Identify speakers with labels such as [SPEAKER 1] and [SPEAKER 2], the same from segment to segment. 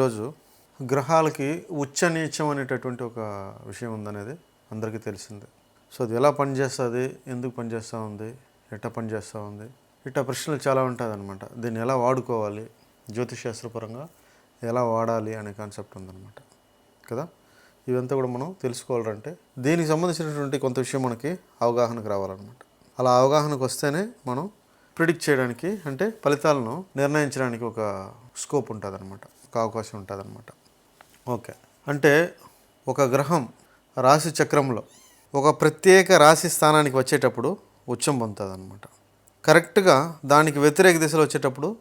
[SPEAKER 1] ఈరోజు గ్రహాలకి ఉచ్చ నీచం అనేటటువంటి ఒక విషయం ఉందనేది అందరికీ తెలిసిందే. సో అది ఎలా పనిచేస్తుంది? ఎందుకు పనిచేస్తూ ఉంది? ఎట్ట పనిచేస్తూ ఉంది? ఇట్లా ప్రశ్నలు చాలా ఉంటుంది అనమాట దీన్ని ఎలా వాడుకోవాలి? జ్యోతిషాస్త్రపరంగా ఎలా వాడాలి అనే కాన్సెప్ట్ ఉందన్నమాట. కదా? ఇవంతా కూడా మనం తెలుసుకోవాలంటే దీనికి సంబంధించినటువంటి కొంత విషయం మనకి అవగాహనకు రావాలన్నమాట. అలా అవగాహనకు వస్తేనే మనం ప్రిడిక్ట్ చేయడానికి అంటే ఫలితాలను నిర్ణయించడానికి ఒక స్కోప్ ఉంటుంది అనమాట అవకాశం ఉంటుంది అనమాట ఓకే. అంటే ఒక గ్రహం రాశి చక్రంలో ఒక ప్రత్యేక రాశి స్థానానికి వచ్చేటప్పుడు ఉచ్చం పొందుతుంది అనమాట కరెక్ట్గా దానికి వ్యతిరేక దిశలో వచ్చేటప్పుడు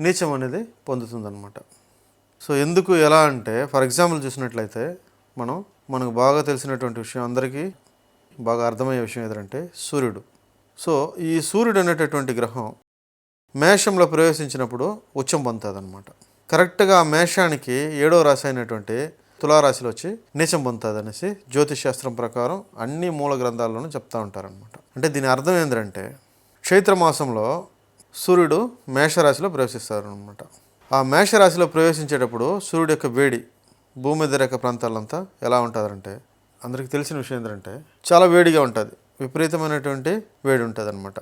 [SPEAKER 1] నీచం అనేది పొందుతుందన్నమాట. సో ఎందుకు ఎలా అంటే ఫర్ ఎగ్జాంపుల్ చూసినట్లయితే మనం మనకు బాగా తెలిసినటువంటి విషయం అందరికీ బాగా అర్థమయ్యే విషయం ఏదంటే సూర్యుడు. సో ఈ సూర్యుడు అనేటటువంటి గ్రహం మేషంలో ప్రవేశించినప్పుడు ఉచ్చం పొందుతుంది అనమాట కరెక్ట్గా మేషానికి ఏడో రాశి అయినటువంటి తులారాశిలో వచ్చి నీచం పొందుతుంది అనేసి జ్యోతిష్ శాస్త్రం ప్రకారం అన్ని మూల గ్రంథాల్లోనూ చెప్తా ఉంటారనమాట అంటే దీని అర్థం ఏంటంటే చైత్రమాసంలో సూర్యుడు మేషరాశిలో ప్రవేశిస్తారు అనమాట ఆ మేషరాశిలో ప్రవేశించేటప్పుడు సూర్యుడు యొక్క వేడి భూమి రేఖ ప్రాంతాలంతా ఎలా ఉంటుందంటే అందరికీ తెలిసిన విషయం ఏంటంటే చాలా వేడిగా ఉంటుంది. విపరీతమైనటువంటి వేడి ఉంటుంది అనమాట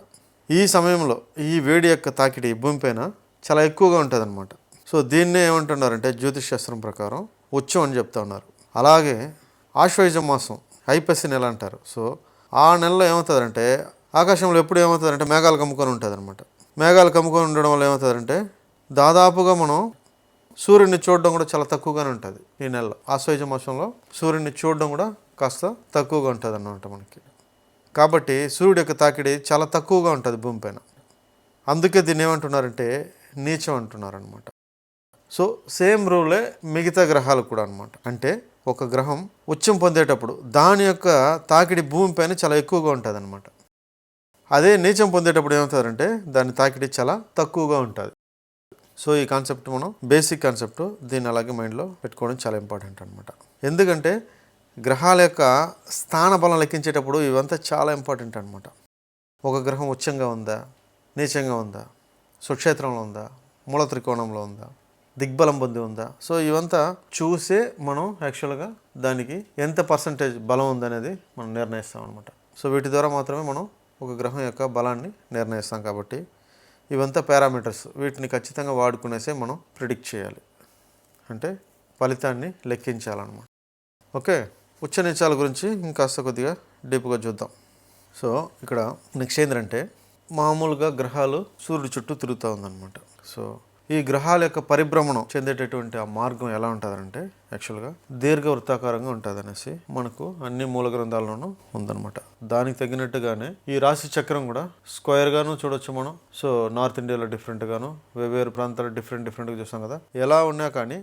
[SPEAKER 1] ఈ సమయంలో ఈ వేడి యొక్క తాకిడి భూమిపైన చాలా ఎక్కువగా ఉంటుంది అనమాట సో దీన్నే ఏమంటున్నారంటే జ్యోతిష్ శాస్త్రం ప్రకారం ఉచ్చం అని చెప్తా ఉన్నారు. అలాగే ఆశ్వయుజ మాసం ఐపసి నెల అంటారు. సో ఆ నెలలో ఏమవుతుందంటే ఆకాశంలో ఎప్పుడు ఏమవుతుందంటే మేఘాలు కమ్ముకొని ఉంటుంది అనమాట మేఘాలు కమ్ముకొని ఉండడం వల్ల ఏమవుతుందంటే దాదాపుగా మనం సూర్యుడిని చూడడం కూడా చాలా తక్కువగానే ఉంటుంది ఈ నెలలో. ఆశ్వయుజ మాసంలో సూర్యుడిని చూడడం కూడా కాస్త తక్కువగా ఉంటుంది అన్నమాట మనకి. కాబట్టి సూర్యుడి యొక్క తాకిడి చాలా తక్కువగా ఉంటుంది భూమిపైన అందుకే దీన్ని ఏమంటున్నారంటే నీచం అంటున్నారు అనమాట సో సేమ్ రూలే మిగతా గ్రహాలు కూడా అనమాట అంటే ఒక గ్రహం ఉచ్చం పొందేటప్పుడు దాని యొక్క తాకిడి భూమిపైన చాలా ఎక్కువగా ఉంటుంది అనమాట అదే నీచం పొందేటప్పుడు ఏమవుతుందంటే దాని తాకిడి చాలా తక్కువగా ఉంటుంది. సో ఈ కాన్సెప్ట్ మనం బేసిక్ కాన్సెప్ట్ దీన్ని అలాగే మైండ్లో పెట్టుకోవడం చాలా ఇంపార్టెంట్ అనమాట ఎందుకంటే గ్రహాల యొక్క స్థాన బలం లెక్కించేటప్పుడు ఇవంతా చాలా ఇంపార్టెంట్ అనమాట ఒక గ్రహం ఉచ్చంగా ఉందా నీచంగా ఉందా సుక్షేత్రంలో ఉందా మూల త్రికోణంలో ఉందా దిగ్బలం పొంది ఉందా? సో ఇవంతా చూసే మనం యాక్చువల్గా దానికి ఎంత పర్సంటేజ్ బలం ఉందనేది మనం నిర్ణయిస్తాం అనమాట సో వీటి ద్వారా మాత్రమే మనం ఒక గ్రహం యొక్క బలాన్ని నిర్ణయిస్తాం కాబట్టి ఇవంతా పారామీటర్స్. వీటిని ఖచ్చితంగా వాడుకునేసే మనం ప్రిడిక్ట్ చేయాలి. అంటే ఫలితాన్ని లెక్కించాలన్నమాట. ఓకే ఉచ్చ నీచాల గురించి ఇంకాస్త కొద్దిగా డీప్గా చూద్దాం. సో ఇక్కడ నెక్స్ట్ ఏంటంటే మామూలుగా గ్రహాలు సూర్యుడు చుట్టూ తిరుగుతూ ఉందన్నమాట. సో ఈ గ్రహాల యొక్క పరిభ్రమణం చెందేటటువంటి ఆ మార్గం ఎలా ఉంటుందంటే యాక్చువల్గా దీర్ఘ వృత్తాకారంగా ఉంటుంది అనేసి మనకు అన్ని మూల గ్రంథాల్లోనూ ఉందన్నమాట. దానికి తగినట్టుగానే ఈ రాశి చక్రం కూడా స్క్వేర్గాను చూడొచ్చు మనం. సో నార్త్ ఇండియాలో డిఫరెంట్గాను వేవేరు ప్రాంతాలు డిఫరెంట్ డిఫరెంట్గా చూస్తాం కదా. ఎలా ఉన్నా కానీ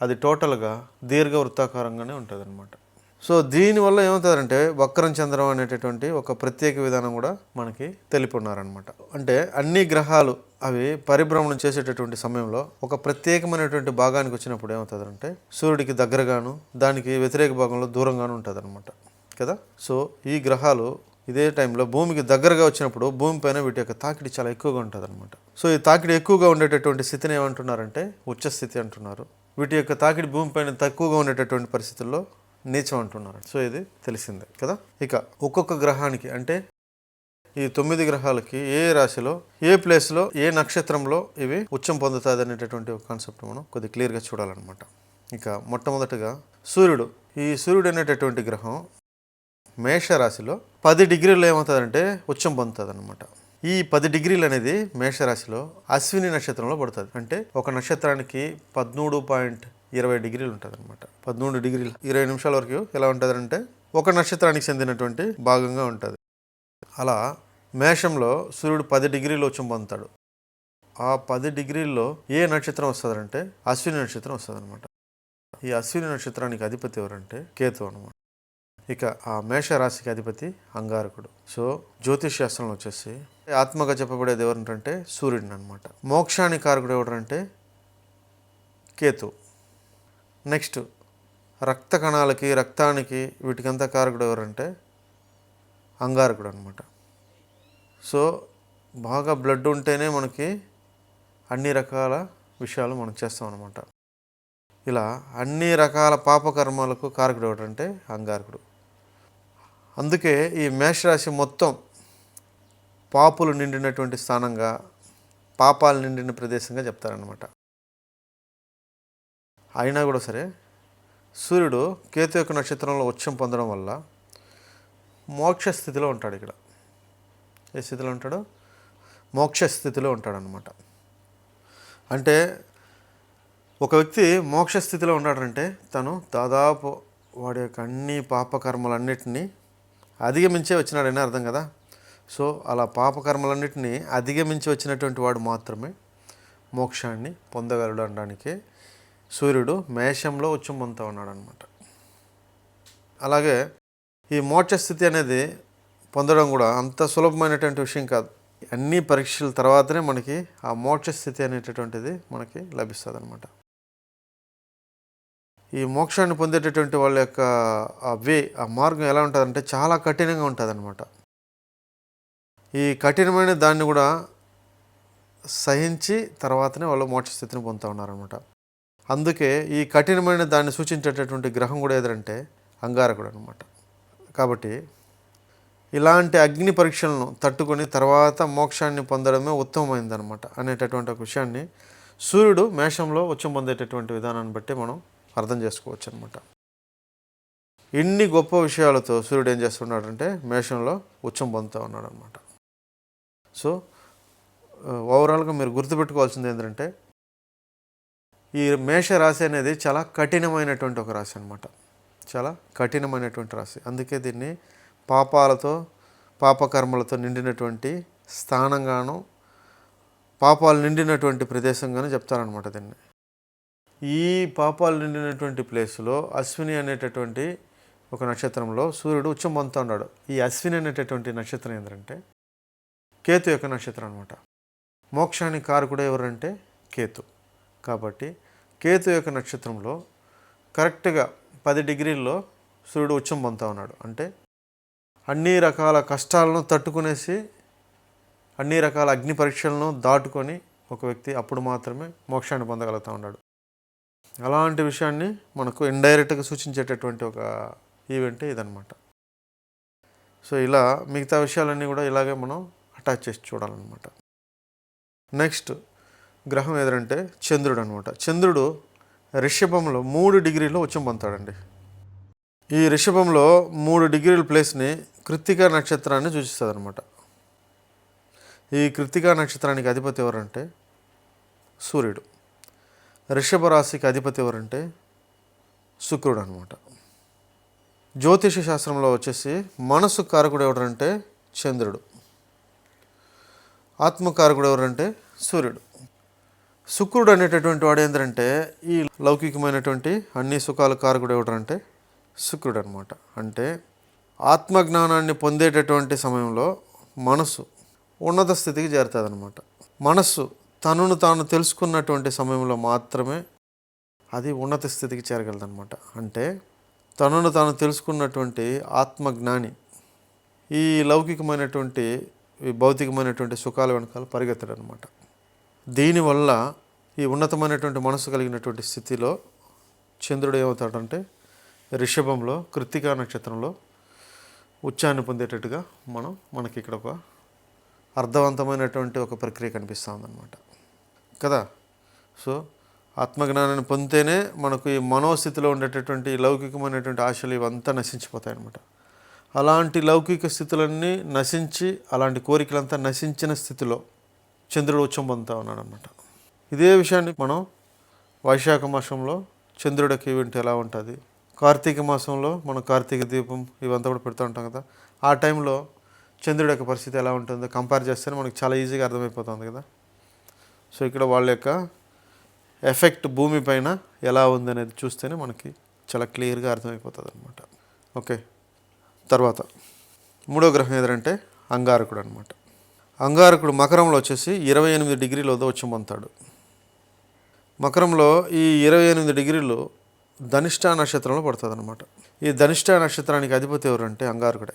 [SPEAKER 1] అది టోటల్గా దీర్ఘ వృత్తాకారంగానే ఉంటుంది అనమాట సో దీనివల్ల ఏమవుతుందంటే వక్రం చంద్రం అనేటటువంటి ఒక ప్రత్యేక విధానం కూడా మనకి తెలిపి ఉన్నారనమాట అంటే అన్ని గ్రహాలు అవి పరిభ్రమణం చేసేటటువంటి సమయంలో ఒక ప్రత్యేకమైనటువంటి భాగానికి వచ్చినప్పుడు ఏమవుతుందంటే సూర్యుడికి దగ్గరగాను దానికి వ్యతిరేక భాగంలో దూరంగాను ఉంటుంది అనమాట కదా? సో ఈ గ్రహాలు ఇదే టైంలో భూమికి దగ్గరగా వచ్చినప్పుడు భూమి పైన వీటి యొక్క తాకిడి చాలా ఎక్కువగా ఉంటుంది అనమాట సో ఈ తాకిడి ఎక్కువగా ఉండేటటువంటి స్థితిని ఏమంటున్నారంటే ఉచ్చస్థితి అంటున్నారు. వీటి యొక్క తాకిడి భూమిపైన తక్కువగా ఉండేటటువంటి పరిస్థితుల్లో నీచం అంటున్నారు. సో ఇది తెలిసిందే. కదా? ఇక ఒక్కొక్క గ్రహానికి అంటే ఈ తొమ్మిది గ్రహాలకి ఏ రాశిలో ఏ ప్లేస్లో ఏ నక్షత్రంలో ఇవి ఉచ్చం పొందుతుంది అనేటటువంటి ఒక కాన్సెప్ట్ మనం కొద్ది క్లియర్గా చూడాలన్నమాట. ఇక మొట్టమొదటగా సూర్యుడు. ఈ సూర్యుడు అనేటటువంటి గ్రహం మేషరాశిలో పది డిగ్రీలు ఏమవుతుందంటే ఉచ్చం పొందుతుంది అనమాట ఈ పది డిగ్రీలు అనేది మేషరాశిలో అశ్విని నక్షత్రంలో పడుతుంది. అంటే ఒక నక్షత్రానికి పదమూడు పాయింట్ ఇరవై డిగ్రీలు ఉంటుంది అనమాట పదమూడు డిగ్రీలు ఇరవై నిమిషాల వరకు ఎలా ఉంటుందంటే ఒక నక్షత్రానికి చెందినటువంటి భాగంగా ఉంటుంది. అలా మేషంలో సూర్యుడు పది డిగ్రీలు ఉచ్చం పొందుతాడు ఆ పది డిగ్రీల్లో ఏ నక్షత్రం వస్తుందంటే అశ్విని నక్షత్రం వస్తుందన్నమాట. ఈ అశ్విని నక్షత్రానికి అధిపతి ఎవరంటే కేతు అనమాట ఇక ఆ మేష రాశికి అధిపతి అంగారకుడు. సో జ్యోతిష్ శాస్త్రంలో వచ్చేసి ఆత్మగా చెప్పబడేది ఎవరంటే సూర్యుడిని అనమాట మోక్షానికి కారకుడు ఎవరంటే కేతు. నెక్స్ట్ రక్త కణాలకి రక్తానికి వీటికంతా కారకుడు ఎవరంటే అంగారకుడు అనమాట సో బాగా బ్లడ్ ఉంటేనే మనకి అన్ని రకాల విషయాలు మనం చేస్తాం అనమాట ఇలా అన్ని రకాల పాపకర్మాలకు కారకుడు ఎవడంటే అంగారకుడు. అందుకే ఈ మేషరాశి మొత్తం పాపులు నిండినటువంటి స్థానంగా పాపాలు నిండిన ప్రదేశంగా చెప్తారనమాట అయినా కూడా సరే సూర్యుడు కేతు యొక్క నక్షత్రంలో ఉచ్చం పొందడం వల్ల మోక్ష స్థితిలో ఉంటాడు ఇక్కడ. ఏ స్థితిలో ఉంటాడు? మోక్ష స్థితిలో ఉంటాడనమాట అంటే ఒక వ్యక్తి మోక్ష స్థితిలో ఉన్నాడంటే తను దాదాపు వాడి యొక్క అన్ని పాపకర్మలన్నిటినీ అధిగమించే వచ్చినాడని అర్థం కదా? సో అలా పాపకర్మలన్నిటినీ అధిగమించి వచ్చినటువంటి వాడు మాత్రమే మోక్షాన్ని పొందగలడు అనడానికి సూర్యుడు మేషంలో ఉచ్చుమంతా ఉన్నాడనమాట అలాగే ఈ మోక్ష స్థితి అనేది పొందడం కూడా అంత సులభమైనటువంటి విషయం కాదు. అన్ని పరీక్షల తర్వాతనే మనకి ఆ మోక్ష స్థితి అనేటటువంటిది మనకి లభిస్తుంది అనమాట ఈ మోక్షాన్ని పొందేటటువంటి వాళ్ళ యొక్క ఆ వే ఆ మార్గం ఎలా ఉంటుందంటే చాలా కఠినంగా ఉంటుందన్నమాట. ఈ కఠినమైన దాన్ని కూడా సహించి తర్వాతనే వాళ్ళు మోక్ష స్థితిని పొందుతూ ఉన్నారనమాట అందుకే ఈ కఠినమైన దాన్ని సూచించేటటువంటి గ్రహం కూడా ఏదంటే అంగారకుడు అనమాట కాబట్టి ఇలాంటి అగ్ని పరీక్షలను తట్టుకొని తర్వాత మోక్షాన్ని పొందడమే ఉత్తమమైందనమాట అనేటటువంటి ఒక విషయాన్ని సూర్యుడు మేషంలో ఉచ్చం పొందేటటువంటి విధానాన్ని బట్టి మనం అర్థం చేసుకోవచ్చు అనమాట ఇన్ని గొప్ప విషయాలతో సూర్యుడు ఏం చేస్తున్నాడంటే మేషంలో ఉచ్చం పొందుతూ ఉన్నాడు అనమాట సో ఓవరాల్గా మీరు గుర్తుపెట్టుకోవాల్సింది ఏంటంటే ఈ మేష రాశి అనేది చాలా కఠినమైనటువంటి ఒక రాశి అనమాట చాలా కఠినమైనటువంటి రాశి. అందుకే దీన్ని పాపాలతో పాపకర్మలతో నిండినటువంటి స్థానంగాను పాపాలు నిండినటువంటి ప్రదేశంగాను చెప్తారనమాట దీన్ని. ఈ పాపాలు నిండినటువంటి ప్లేస్లో అశ్విని అనేటటువంటి ఒక నక్షత్రంలో సూర్యుడు ఉచ్చం పొందుతూ ఉన్నాడు. ఈ అశ్విని అనేటటువంటి నక్షత్రం ఏంటంటే కేతు యొక్క నక్షత్రం అనమాట మోక్షానికి కారకుడు ఎవరంటే కేతు. కాబట్టి కేతు యొక్క నక్షత్రంలో కరెక్ట్గా పది డిగ్రీల్లో సూర్యుడు ఉచ్చం పొందుతూ ఉన్నాడు. అంటే అన్ని రకాల కష్టాలను తట్టుకునేసి అన్ని రకాల అగ్ని పరీక్షలను దాటుకొని ఒక వ్యక్తి అప్పుడు మాత్రమే మోక్షాన్ని పొందగలుగుతూ ఉన్నాడు. అలాంటి విషయాన్ని మనకు ఇండైరెక్ట్గా సూచించేటటువంటి ఒక ఈవెంట్ ఇదనమాట సో ఇలా మిగతా విషయాలన్నీ కూడా ఇలాగే మనం అటాచ్ చేసి చూడాలన్నమాట. నెక్స్ట్ గ్రహం ఏదంటే చంద్రుడు అనమాట చంద్రుడు రిషభంలో మూడు డిగ్రీలో ఉచ్చం పొందుతాడండి. ఈ రిషభంలో మూడు డిగ్రీల ప్లేస్ని కృత్తికా నక్షత్రాన్ని సూచిస్తుంది అనమాట ఈ కృత్తికా నక్షత్రానికి అధిపతి ఎవరంటే? సూర్యుడు. రిషభ రాశికి అధిపతి ఎవరంటే? శుక్రుడు అనమాట జ్యోతిష శాస్త్రంలో వచ్చేసి మనసు కారకుడు ఎవరంటే? చంద్రుడు. ఆత్మకారకుడు ఎవరంటే? సూర్యుడు. శుక్రుడు అనేటటువంటి వాడు ఏంటంటే ఈ లౌకికమైనటువంటి అన్ని సుఖాల కారకుడు ఎవడంటే శుక్రుడు అనమాట అంటే ఆత్మజ్ఞానాన్ని పొందేటటువంటి సమయంలో మనసు ఉన్నత స్థితికి చేరుతుంది అనమాట మనస్సు తనను తాను తెలుసుకున్నటువంటి సమయంలో మాత్రమే అది ఉన్నత స్థితికి చేరగలదనమాట అంటే తనను తాను తెలుసుకున్నటువంటి ఆత్మజ్ఞాని ఈ లౌకికమైనటువంటి ఈ భౌతికమైనటువంటి సుఖాల వెనకాల పరిగెత్తడం అనమాట దీనివల్ల ఈ ఉన్నతమైనటువంటి మనసు కలిగినటువంటి స్థితిలో చంద్రుడు ఏమవుతాడంటే రిషభంలో కృత్తికా నక్షత్రంలో ఉచ్చాన్ని పొందేటట్టుగా మనం మనకి ఇక్కడ ఒక అర్థవంతమైనటువంటి ఒక ప్రక్రియ కనిపిస్తూ ఉందన్నమాట. కదా? సో ఆత్మజ్ఞానాన్ని పొందితేనే మనకు ఈ మనోస్థితిలో ఉండేటటువంటి లౌకికమైనటువంటి ఆశలు ఇవంతా నశించిపోతాయన్నమాట. అలాంటి లౌకిక స్థితులన్నీ నశించి అలాంటి కోరికలంతా నశించిన స్థితిలో చంద్రుడు ఉచ్చం పొందుతూ ఉన్నాడనమాట ఇదే విషయాన్ని మనం వైశాఖ మాసంలో చంద్రుడికి ఈవెంట్ ఎలా ఉంటుంది? కార్తీక మాసంలో మనం కార్తీక దీపం ఇవంతా కూడా పెడుతూ ఉంటాం కదా. ఆ టైంలో చంద్రుడి యొక్క పరిస్థితి ఎలా ఉంటుందో కంపేర్ చేస్తేనే మనకు చాలా ఈజీగా అర్థమైపోతుంది కదా. సో ఇక్కడ వాళ్ళ యొక్క ఎఫెక్ట్ భూమి పైన ఎలా ఉందనేది చూస్తేనే మనకి చాలా క్లియర్గా అర్థమైపోతుంది అనమాట ఓకే తర్వాత మూడో గ్రహం ఏదంటే అంగారకుడు అనమాట అంగారకుడు మకరంలో వచ్చేసి ఇరవై ఎనిమిది డిగ్రీల వద్ద వచ్చి పొందుతాడు మకరంలో ఈ ఇరవై ఎనిమిది డిగ్రీలు ధనిష్ట నక్షత్రంలో పడుతుంది అనమాట ఈ ధనిష్ట నక్షత్రానికి అధిపతి ఎవరంటే అంగారకుడే.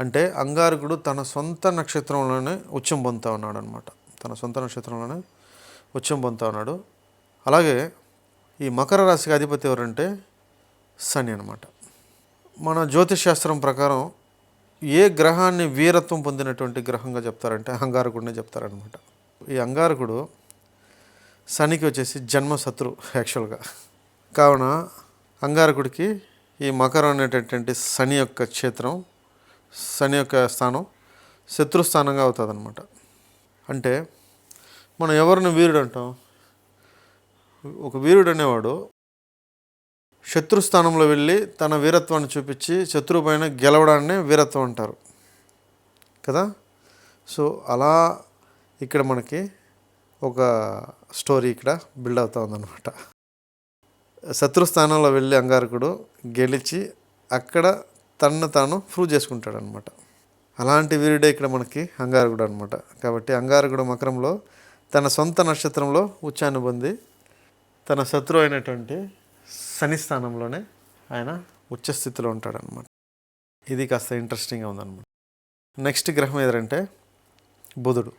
[SPEAKER 1] అంటే అంగారకుడు తన సొంత నక్షత్రంలోనే ఉచ్చం పొందుతూ ఉన్నాడు అనమాట తన సొంత నక్షత్రంలోనే ఉచ్చం పొందుతూ ఉన్నాడు. అలాగే ఈ మకర రాశికి అధిపతి ఎవరంటే శని అనమాట మన జ్యోతిష్ శాస్త్రం ప్రకారం ఏ గ్రహాన్ని వీరత్వం పొందినటువంటి గ్రహంగా చెప్తారంటే అంగారకుడినే చెప్తారనమాట ఈ అంగారకుడు శనికి వచ్చేసి జన్మ శత్రు యాక్చువల్గా కావున అంగారకుడికి ఈ మకరం అనేటటువంటి శని యొక్క క్షేత్రం శని యొక్క స్థానం శత్రుస్థానంగా అవుతుంది అనమాట అంటే మనం ఎవరిని వీరుడు అంటాం? ఒక వీరుడు అనేవాడు శత్రుస్థానంలో వెళ్ళి తన వీరత్వాన్ని చూపించి శత్రువు పైన గెలవడాన్ని వీరత్వం అంటారు. కదా? సో అలా ఇక్కడ మనకి ఒక స్టోరీ ఇక్కడ బిల్డ్ అవుతా ఉందన్నమాట. శత్రుస్థానంలో వెళ్ళి అంగారకుడు గెలిచి అక్కడ తనను తాను ప్రూవ్ చేసుకుంటాడు అనమాట అలాంటి వీరుడే ఇక్కడ మనకి అంగారకుడు అనమాట కాబట్టి అంగారకుడు మకరంలో తన సొంత నక్షత్రంలో ఉచ్చాన్ని పొంది తన శత్రువు అయినటువంటి శని స్థానంలోనే ఆయన ఉచ్చస్థితిలో ఉంటాడనమాట ఇది కాస్త ఇంట్రెస్టింగ్గా ఉందన్నమాట. నెక్స్ట్ గ్రహం ఏదంటే బుధుడు.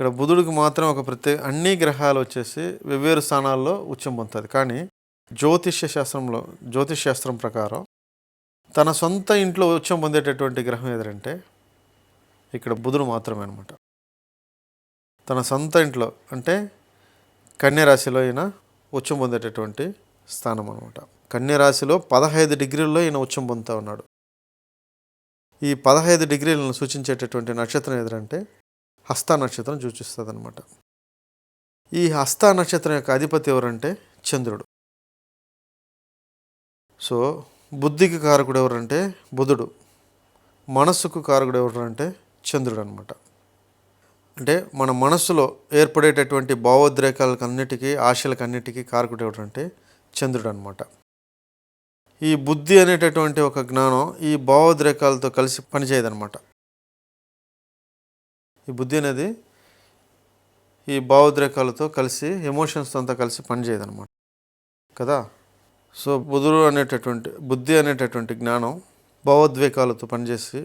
[SPEAKER 1] ఇక్కడ బుధుడికి మాత్రం ఒక ప్రత్యేక అన్ని గ్రహాలు వచ్చేసి వెవ్వేరు స్థానాల్లో ఉచ్చం పొందుతుంది కానీ జ్యోతిష్య శాస్త్రంలో జ్యోతిష్ శాస్త్రం ప్రకారం తన సొంత ఇంట్లో ఉచ్చం పొందేటటువంటి గ్రహం ఏదంటే ఇక్కడ బుధుడు మాత్రమే అనమాట తన సొంత ఇంట్లో అంటే కన్యరాశిలో ఈయన ఉచ్చం పొందేటటువంటి స్థానం అనమాట కన్యరాశిలో పదహైదు డిగ్రీల్లో ఈయన ఉచ్చం పొందుతూ ఉన్నాడు. ఈ పదహైదు డిగ్రీలను సూచించేటటువంటి నక్షత్రం ఏదంటే హస్త నక్షత్రం సూచిస్తుంది అనమాట ఈ హస్త నక్షత్రం యొక్క అధిపతి ఎవరంటే చంద్రుడు. సో బుద్ధికి కారకుడు ఎవరంటే బుధుడు. మనస్సుకు కారకుడు ఎవరంటే చంద్రుడు అనమాట అంటే మన మనస్సులో ఏర్పడేటటువంటి భావోద్రేకాలకు అన్నిటికీ ఆశలకు అన్నిటికీ కారకుడు ఎవరంటే చంద్రుడు అనమాట ఈ బుద్ధి అనేటటువంటి ఒక జ్ఞానం ఈ భావోద్రేకాలతో కలిసి పనిచేయదనమాట ఈ బుద్ధి అనేది ఈ భావోద్రేకాలతో కలిసి ఎమోషన్స్తో అంతా కలిసి పనిచేయదనమాట కదా? సో బుధుడు అనేటటువంటి బుద్ధి అనేటటువంటి జ్ఞానం భావోద్వేకాలతో పనిచేసి